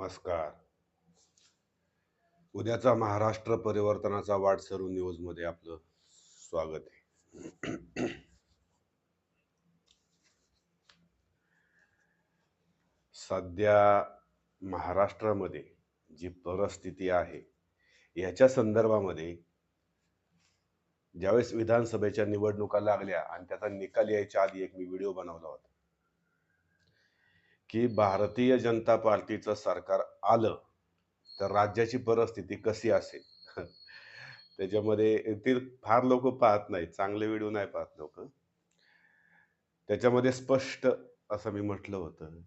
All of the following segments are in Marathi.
नमस्कार. उद्याचा महाराष्ट्र परिवर्तनाचा वाट सरू न्यूज न्यूजमध्ये आपलं स्वागत आहे. सध्या महाराष्ट्रामध्ये जी परिस्थिती आहे याच्या संदर्भामध्ये ज्यावेळेस विधानसभेच्या निवडणुका लागल्या आणि त्याचा निकाल यायच्या आधी एक मी व्हिडिओ बनवला होता. की भारतीय जनता पार्टीचं सरकार आलं तर राज्याची परिस्थिती कशी असेल? त्याच्यामध्ये ते फार लोक पाहत नाहीत चांगले व्हिडिओ नाही पाहत लोक. त्याच्यामध्ये स्पष्ट असं मी म्हटलं होतं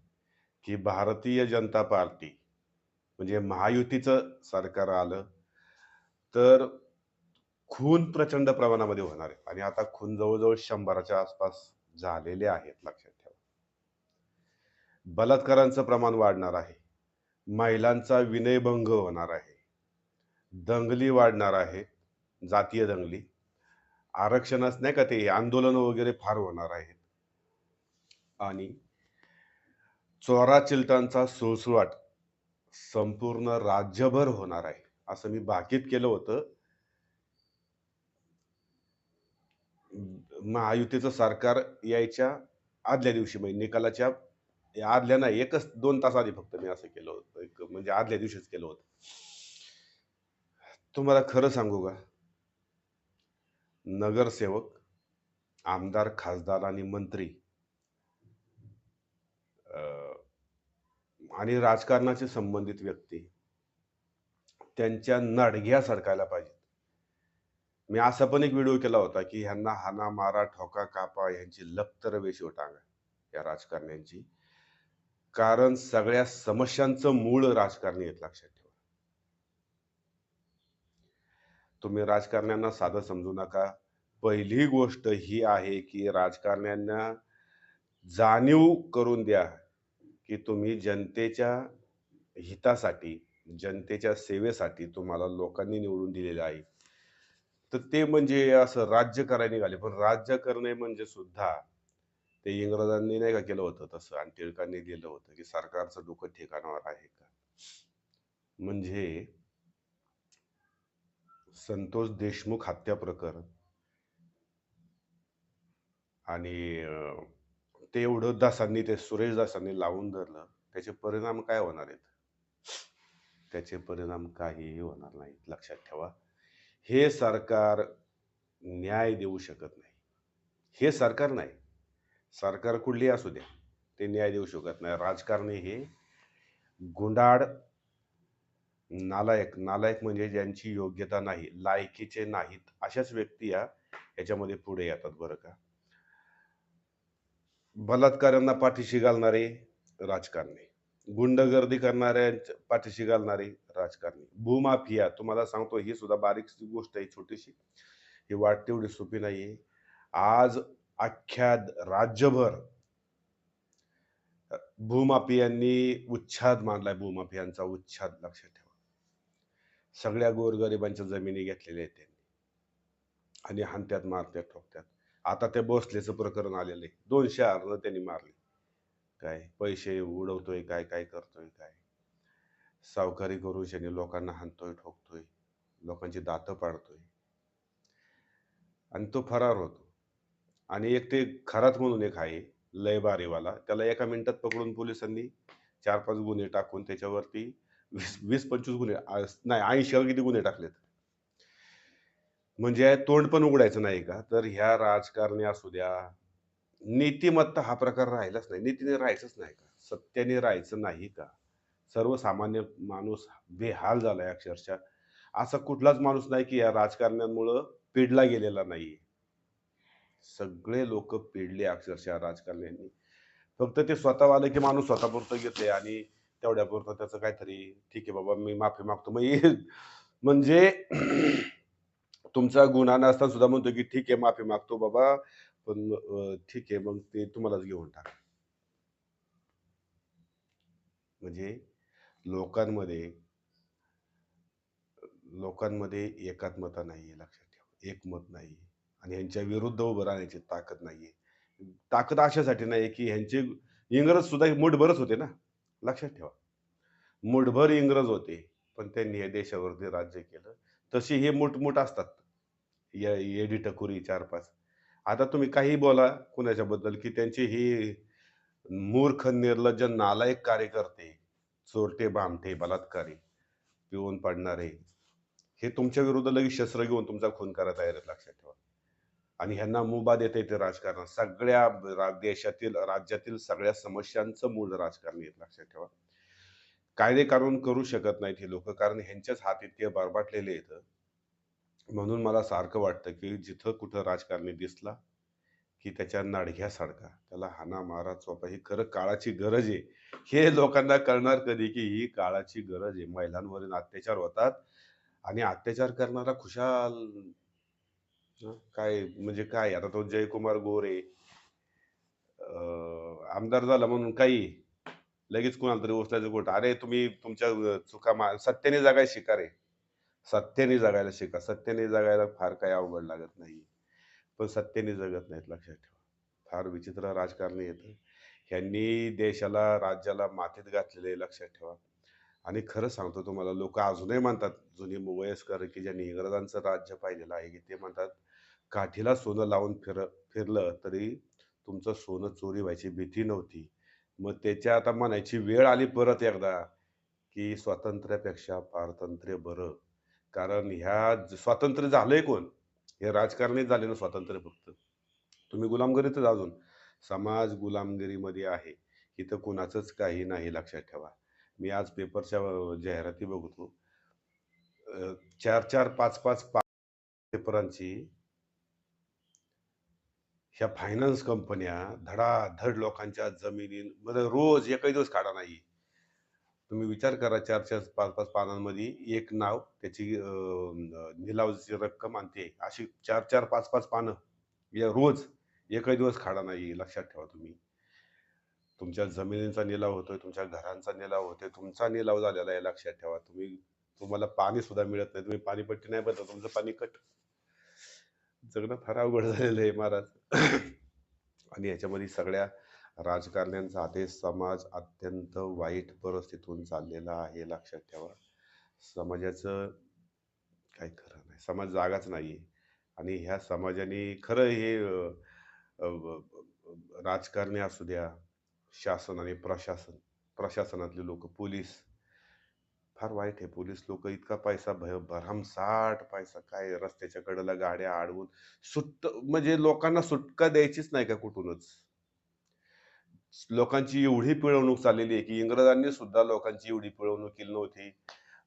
की भारतीय जनता पार्टी म्हणजे महायुतीचं सरकार आलं तर खून प्रचंड प्रमाणामध्ये होणार आहे. आणि आता खून जवळजवळ शंभराच्या आसपास झालेले आहेत लक्षात बलात्कारांचं प्रमाण वाढणार आहे. महिलांचा विनयभंग होणार आहे. दंगली वाढणार आहे. जातीय दंगली. आरक्षणच नाही का ते आंदोलन वगैरे फार होणार आहेत. आणि चोरा चिलटांचा सुळसुळाट संपूर्ण राज्यभर होणार आहे. असं मी बाकीत केलं होतं. महायुतीचं सरकार यायच्या आदल्या दिवशी म्हणजे निकालाच्या आदल्या नाही एकच दोन तास आधी फक्त मी असं केलं होतं. एक म्हणजे आदल्या दिवशीच केलं होतं. तुम्हाला खरं सांगू का? नगरसेवक आमदार खासदार आणि मंत्री अं, आणि राजकारणाशी संबंधित व्यक्ती त्यांच्या नडघ्या सरकायला पाहिजेत. मी असा पण एक व्हिडिओ केला होता की ह्यांना हाना मारा ठोका कापा ह्यांची लपतर वेशीव टांगा या राजकारण्यांची. कारण सगळ्या समस्यांचं मूळ राजकारणी आहेत लक्षात ठेवा. तुम्ही राजकारण्यांना साधं समजू नका. पहिली गोष्ट ही आहे की राजकारण्यांना जाणीव करून द्या की तुम्ही जनतेच्या हितासाठी जनतेच्या सेवेसाठी तुम्हाला लोकांनी निवडून दिलेलं आहे. तर ते म्हणजे असं राज्य करायला निघाले. पण राज्य करणे म्हणजे सुद्धा ते इंग्रजांनी नाही का केलं होतं तसं? आणि टिळकांनी लिहिलं होतं की सरकारचं डोकं ठिकाणावर आहे का? म्हणजे संतोष देशमुख हत्या प्रकरण. आणि ते एवढं दासांनी ते सुरेश दासांनी लावून धरलं. त्याचे परिणाम काय होणार आहेत? त्याचे परिणाम काहीही होणार नाहीत. लक्षात ठेवा. हे सरकार न्याय देऊ शकत नाही. हे सरकार नाही. सरकार कुठली असू द्या ते न्याय देऊ शकत नाही. राजकारणी हे गुंडाळ नालायक नालायक म्हणजे ज्यांची योग्यता नाही लायकीचे नाहीत अशाच व्यक्ती या याच्यामध्ये पुढे येतात बरं का. बलात्कारांना पाठीशी घालणारे राजकारणी गुंडगर्दी करणाऱ्यांच्या पाठीशी घालणारे राजकारणी भूमाफिया तुम्हाला सांगतो ही सुद्धा बारीक गोष्ट आहे छोटीशी ही वाट तेवढी सोपी नाही आज अख्ख्या राज्यभर भूमाफियांनी उच्छाद मानलाय भूमाफियांचा उच्छाद लक्षात ठेवा. सगळ्या गोरगरिबांच्या जमिनी घेतलेल्या आहेत त्यांनी. आणि हानत्यात मारत्यात ठोकत्यात. आता ते भोसलेचं प्रकरण आलेलं आहे. दोनशे अर्ज त्यांनी मारले. काय? पैसे उडवतोय काय काय करतोय काय? सावकारी करून शनी लोकांना हाणतोय ठोकतोय. लोकांची दातं पाडतोय. आणि तो फरार होतो. आणि एक ते खरात म्हणून एक आहे लय बारीवाला. त्याला एका मिनिटात पकडून पोलिसांनी चार पाच गुन्हे टाकून त्याच्यावरती वीस वीस पंचवीस गुन्हे नाही ऐंशी किती गुन्हे टाकलेत. म्हणजे तोंड पण उघडायचं नाही का? तर ह्या राजकारणी असू द्या नीतिमत्ता हा प्रकार राहिलाच नाही. नीतीने राहायचंच नाही का? सत्याने राहायचं नाही का? सर्वसामान्य माणूस बेहाल झालाय अक्षरशः. असा कुठलाच माणूस नाही की या राजकारण्यांमुळं पेडला गेलेला नाही सगळे लोक पिडले अक्षरशः राजकारण्यांनी. फक्त ते स्वतः आले की माणूस स्वतःपुरतं घेते आणि तेवढ्यापुरतं त्याचं काहीतरी ठीक आहे बाबा मी माफी मागतो. मग म्हणजे तुमचा गुन्हा नसताना सुद्धा म्हणतो की ठीक आहे माफी मागतो बाबा पण ठीक आहे मग ते तुम्हालाच घेऊन टाका. म्हणजे लोकांमध्ये लोकांमध्ये एकात्मता नाही आहे लक्षात ठेवा. एकमत नाही आणि ह्यांच्या विरुद्ध उभं राहण्याची ताकद नाही आहे ताकद अशासाठी नाही की ह्यांचे इंग्रज सुद्धा मुठभरच होते ना? लक्षात ठेवा. मुठभर इंग्रज होते पण त्यांनी या देशावरती राज्य केलं. तशी हे मोठमोठ असतात. या येडी टकुरी चार पाच आता तुम्ही काही बोला कुणाच्याबद्दल की त्यांची ही मूर्ख निर्लज्ज नालायक कार्यकर्ते चोरटे बामठे बलात्कारी पिऊन पाडणारे हे तुमच्या विरुद्ध लगेच शस्त्र घेऊन तुमचा खून करायला तयार आहेत लक्षात ठेवा. आणि ह्यांना मुभा देते येते राजकारण सगळ्या देशातील राज्यातील सगळ्या समस्यांचं मूळ राजकारण येत लक्षात ठेवा. कायदे कानून करू शकत नाहीत हे लोक कारण ह्यांच्याच हात इतके बरबाटलेले आहेत. म्हणून मला सारखं वाटतं की जिथं कुठं राजकारणी दिसला की त्याच्या नाडघ्या सारखा. त्याला हाना मारा चोपा ही खरं काळाची गरज आहे. हे लोकांना कळणार कधी की ही काळाची गरज आहे. महिलांवरील अत्याचार होतात आणि अत्याचार करणारा खुशाल काय म्हणजे काय? आता तो जयकुमार गोरे. अं, आमदार झाला म्हणून काही लगेच कुणाला तरी उचलायचं गोट अरे तुम्ही तुमच्या अं, चुका मा सत्याने जगायला शिका रे. सत्याने जगायला शिका. सत्याने जगायला फार काही अवघड लागत नाही. पण सत्याने जगत नाहीत लक्षात ठेवा. फार विचित्र राजकारणी येतं ह्यांनी देशाला राज्याला मातीत घातलेले आहे, लक्षात ठेवा. आणि खरं सांगतो तुम्हाला लोक अजूनही म्हणतात जुनी वयस्कर की ज्यांनी इंग्रजांचं राज्य पाहिलेलं आहे की ते म्हणतात काठीला सोनं लावून फिर फिरलं तरी तुमचं सोनं चोरी व्हायची भीती नव्हती. मग त्याच्या आता म्हणायची वेळ आली परत एकदा की स्वातंत्र्यापेक्षा पारतंत्र्य बरं. कारण ह्या स्वातंत्र्य झालंय कोण? हे राजकारणी झाले ना स्वातंत्र्य फक्त. तुम्ही गुलामगिरीतच अजून. समाज गुलामगिरीमध्ये आहे. इथं कुणाचंच काही नाही लक्षात ठेवा. मी आज पेपरच्या जाहिराती बघतो. चार चार पाच पाच पाच पेपरांची ह्या फायनान्स कंपन्या धडाधड लोकांच्या जमिनीमध्ये रोज एकही दिवस काढा नाही तुम्ही विचार करा चार चार पाच पाच पानांमध्ये एक नाव त्याची निलावची रक्कम आणि ते अशी चार चार पाच पाच पानं या रोज एकही दिवस खाडा नाही लक्षात ठेवा तुम्ही. तुमच्या जमिनींचा निलाव होतोय तुमच्या घरांचा निलाव होतोय तुमचा निलाव झालेला आहे लक्षात ठेवा. तुम्ही तुम्हाला पाणी सुद्धा मिळत नाही तुम्ही पाणीपट्टी नाही बदल तुमचं पाणी कट. जगणं फार अवघड झालेलं आहे महाराज. आणि याच्यामध्ये सगळ्या राजकारण्यांचा आदेश समाज अत्यंत वाईट परिस्थितीतून चाललेला आहे लक्षात ठेवा. समाजाचं काय खरं नाही. समाज जागाच नाही आणि ह्या समाजाने खरं हे राजकारणी असू द्या शासन आणि प्रशासन प्रशासनातले लोक पोलीस फार वाईट आहे. पोलीस लोक इतका पैसा भय भरमसाठ पैसा काय रस्त्याच्या कडेला गाड्या अडवून सुट्ट म्हणजे लोकांना सुटका द्यायचीच नाही का कुठूनच? लोकांची एवढी पिळवणूक चाललेली आहे की इंग्रजांनी सुद्धा लोकांची एवढी पिळवणूक केली नव्हती.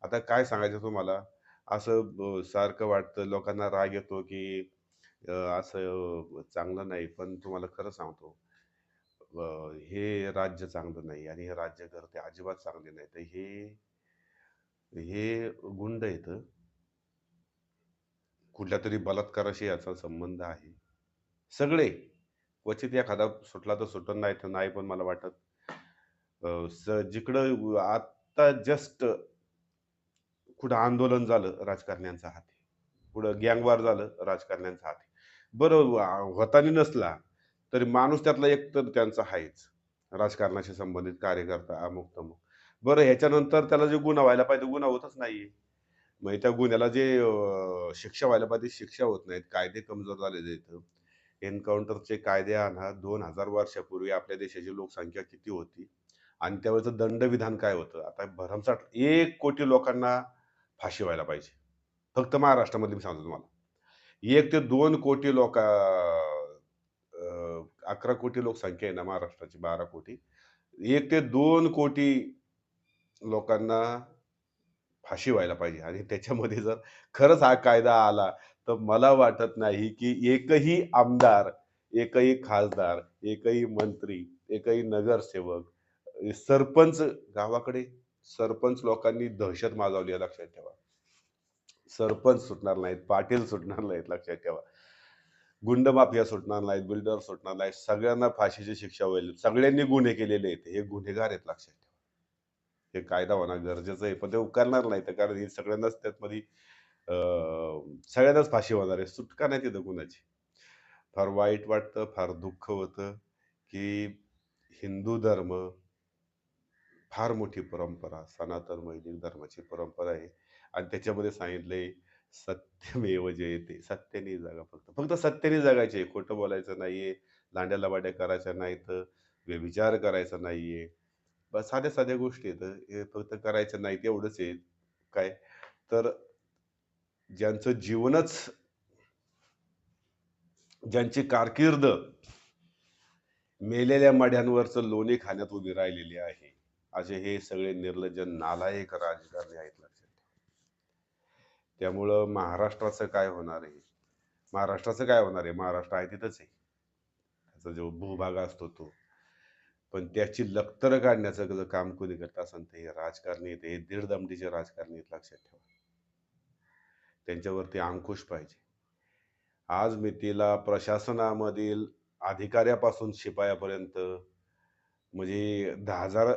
आता काय सांगायचं तुम्हाला? असं सारखं वाटतं लोकांना राग येतो की असं चांगलं नाही. पण तुम्हाला खरं सांगतो हे राज्य चांगलं नाही आणि हे राज्य करते अजिबात चांगले नाही. तर हे हे गुंड येतं कुठल्या तरी बलात्काराशी याचा संबंध आहे. सगळे क्वचित एखादा सुटला तर सुटत नाही तर नाही पण मला वाटत जिकडं आता जस्ट कुठं आंदोलन झालं राजकारण्यांचा हाती. कुठं गँगवार झालं राजकारण्यांचा हाती. बरं होतानी नसला तरी माणूस त्यातला एक तर त्यांचा आहेच राजकारणाशी संबंधित कार्यकर्ता अमुक तमुक बरं ह्याच्यानंतर त्याला जे गुन्हा व्हायला पाहिजे गुन्हा होतच नाही मग त्या गुन्ह्याला जे शिक्षा व्हायला पाहिजे शिक्षा होत नाहीत. कायदे कमजोर झालेले आहेत. एन्काउंटरचे कायदे आणा. दोन हजार वर्षापूर्वी आपल्या देशाची लोकसंख्या किती होती? आणि त्यावेळेचं दंडविधान काय होतं? आता भरमसाठ एक कोटी लोकांना फाशी व्हायला पाहिजे. फक्त महाराष्ट्रामध्ये मी सांगतो तुम्हाला. एक ते दोन कोटी लोक अकरा कोटी लोकसंख्या आहे ना महाराष्ट्राची बारा कोटी. एक ते दोन कोटी लोकांना फाशी व्हायला पाहिजे. आणि त्याच्यामध्ये जर खरंच हा कायदा आला तर मला वाटत नाही की एकही आमदार एकही खासदार एकही मंत्री एकही नगरसेवक सरपंच गावाकडे सरपंच लोकांनी दहशत माजवली आहे लक्षात ठेवा. सरपंच सुटणार नाहीत पाटील सुटणार नाहीत लक्षात ठेवा. गुंड माफिया सुटणार नाहीत बिल्डर सुटणार नाहीत सगळ्यांना फाशीची शिक्षा होईल सगळ्यांनी गुन्हे केलेले आहेत हे गुन्हेगार आहेत लक्षात ठेवा. हे कायदा होणं गरजेचं आहे पण ते उकारणार नाही तर कारण हे सगळ्यांनाच त्यातमध्ये अं, सगळ्यांनाच फाशी होणार आहे. सुटका नाही तिथं कुणाची. फार वाईट वाटतं फार दुःख होतं की हिंदू धर्म फार मोठी परंपरा सनातन वैदिक धर्माची परंपरा आहे. आणि त्याच्यामध्ये सांगितलंय सत्यमेव जयते. सत्याने जगा फक्त फक्त सत्याने जगायचे खोटं बोलायचं नाहीये लांड्या लबाड्या करायच्या नाहीत व्यभिचार करायचा नाहीये. साध्या साध्या गोष्टी आहेत. हे फक्त करायचं नाही तेवढंच आहे. काय? तर ज्यांचं जीवनच ज्यांची कारकीर्द मेलेल्या मड्यांवरचं लोणी खाण्यात उभी राहिलेली आहे. असे हे सगळे निर्लजन नालायक राजकारणी आहेत लक्षात त्यामुळं महाराष्ट्राचं काय होणार आहे? महाराष्ट्राचं काय होणार आहे? महाराष्ट्र आहे तिथंच आहे. त्याचा जो भूभाग असतो तो. पण त्याची लखतर काढण्याचं जर काम कोणी करत असेल तर हे राजकारणी येते हे दीड दमडीचे राजकारणी आहेत लक्षात ठेवा. त्यांच्यावरती अंकुश पाहिजे. आज मी तिला प्रशासनामधील अधिकाऱ्यापासून शिपायापर्यंत म्हणजे दहा हजार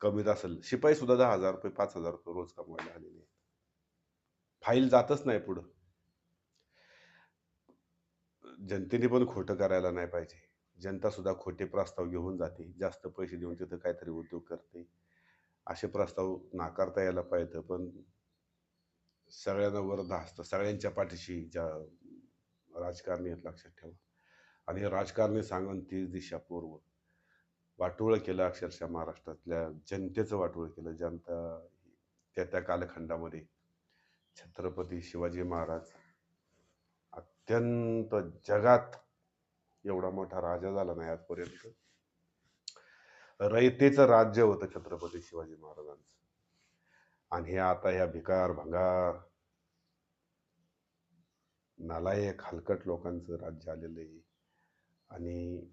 कमीत असेल शिपाई सुद्धा दहा हजार रुपये पाच हजार रुपये रोज कमवायला आलेले आहेत. फाईल जातच नाही पुढं. जनतेने पण खोटं करायला नाही पाहिजे. जनतासुद्धा खोटे प्रस्ताव घेऊन जाते. जास्त पैसे देऊन तिथं काहीतरी उद्योग करते. असे प्रस्ताव नाकारता यायला पाहिजे. पण सगळ्यांना वर धास्त सगळ्यांच्या पाठीशी ज्या राजकारणी आहेत लक्षात ठेवा. आणि हे राजकारणी सांगून तीच दिशा पूर्व. वाटोळं केलं अक्षरशः महाराष्ट्रातल्या जनतेचं वाटोळं केलं. जनता त्या त्या कालखंडामध्ये छत्रपती शिवाजी महाराज अत्यंत जगात एवढा मोठा राजा झाला नाही आजपर्यंत. रयतेचं राज्य होतं छत्रपती शिवाजी महाराजांचं. आणि हे आता ह्या भिकार भंगार नालायक हलकट लोकांचं राज्य आलेलं आहे. आणि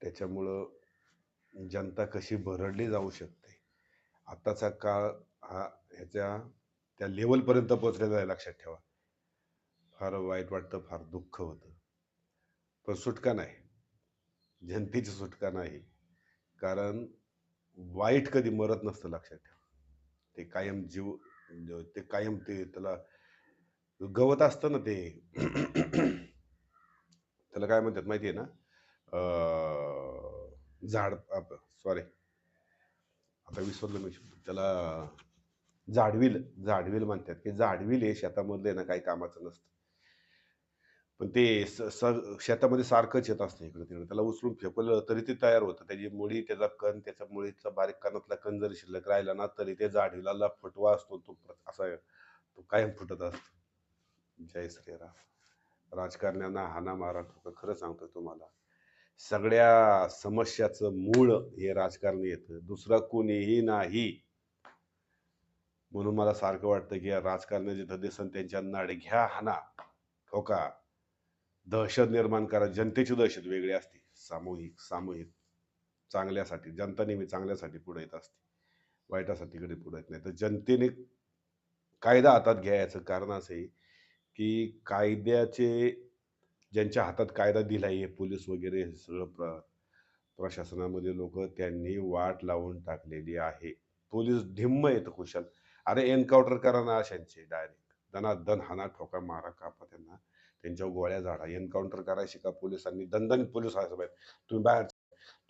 त्याच्यामुळं जनता कशी भरडली जाऊ शकते. आत्ताचा काळ हा ह्याच्या त्या लेवलपर्यंत पोचलेला आहे लक्षात ठेवा. फार वाईट वाटतं फार दुःख होतं. पण सुटका नाही. जनतेची सुटका नाही. कारण वाईट कधी मरत नसतं लक्षात ठेवा. ते कायम जीव ते कायम ते त्याला गवत असतं ना ते. त्याला काय म्हणतात माहिती आहे ना झाड झाड सॉरी आता विसरलो मी. त्याला झाडविल झाडविल म्हणतात. की झाडविल हे शेतामधले ना काही कामाचं नसतं. पण ते स स- शेतामध्ये सारखंच येत असतं इकडे तिकडे. त्याला उचलून फेकलं तरी ते तयार होतं. त्याची मुळी त्याचा कण त्याच्या मुळीचा बारीक कणातला कण जरी शिल्लक राहिला ना तरी ते झाडीला फुटवा असतो तो प्र- असा तो कायम फुटत असतो. जय श्रीराम राजकारण्यांना हाना मारा ठोका खरं सांगतो तुम्हाला. सगळ्या समस्याचं मूळ हे राजकारणी येतं. दुसरं कोणीही नाही. म्हणून मला सारखं वाटतं की या राजकारणी जिथं त्यांच्या नाड घ्या हाना. हो ठोका दहशत निर्माण करा जनतेची दहशत वेगळी असते. सामूहिक सामूहिक चांगल्यासाठी जनता नेहमी चांगल्यासाठी पुढे येत असते. वाईटासाठी कडे पुढे येत नाही. तर जनतेने कायदा हातात घ्यायचं कारण असं आहे की कायद्याचे ज्यांच्या हातात कायदा दिला आहे पोलीस वगैरे हे सगळं प्र प्रशासनामध्ये लोक त्यांनी वाट लावून टाकलेली आहे. पोलीस धिम्म येतं कुशल अरे एन्काउंटर करा ना अशांचे डायरेक्ट. दना दन हाना ठोका मारा कापा त्यांना. त्यांच्या गोळ्या झाडा एन्काउंटर करायची का पोलिसांनी? दणदण पोलीस व्हायचं पाहिजे तुम्ही बाहेर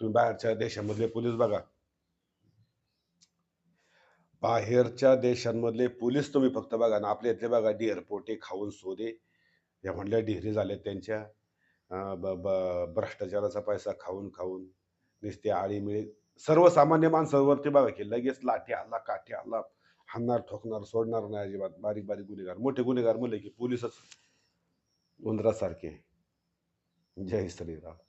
तुम्ही बाहेरच्या देशामधले पोलीस बघा. बाहेरच्या देशांमधले पोलीस तुम्ही फक्त बघा ना. आपल्या इथले बघा डिअरपोटे खाऊन सोदे. या म्हणल्या डिहरी झाल्या त्यांच्या. भ्रष्टाचाराचा पैसा खाऊन खाऊन नुसते आळीमिळी. सर्वसामान्य माणसावरती बघा की लगेच लाठी आला काठी आला हाणणार ठोकणार सोडणार नाही अजिबात. बारीक बारीक गुन्हेगार मोठे गुन्हेगार म्हणले की पोलीसच उंदरासारखे. जय श्रीराम.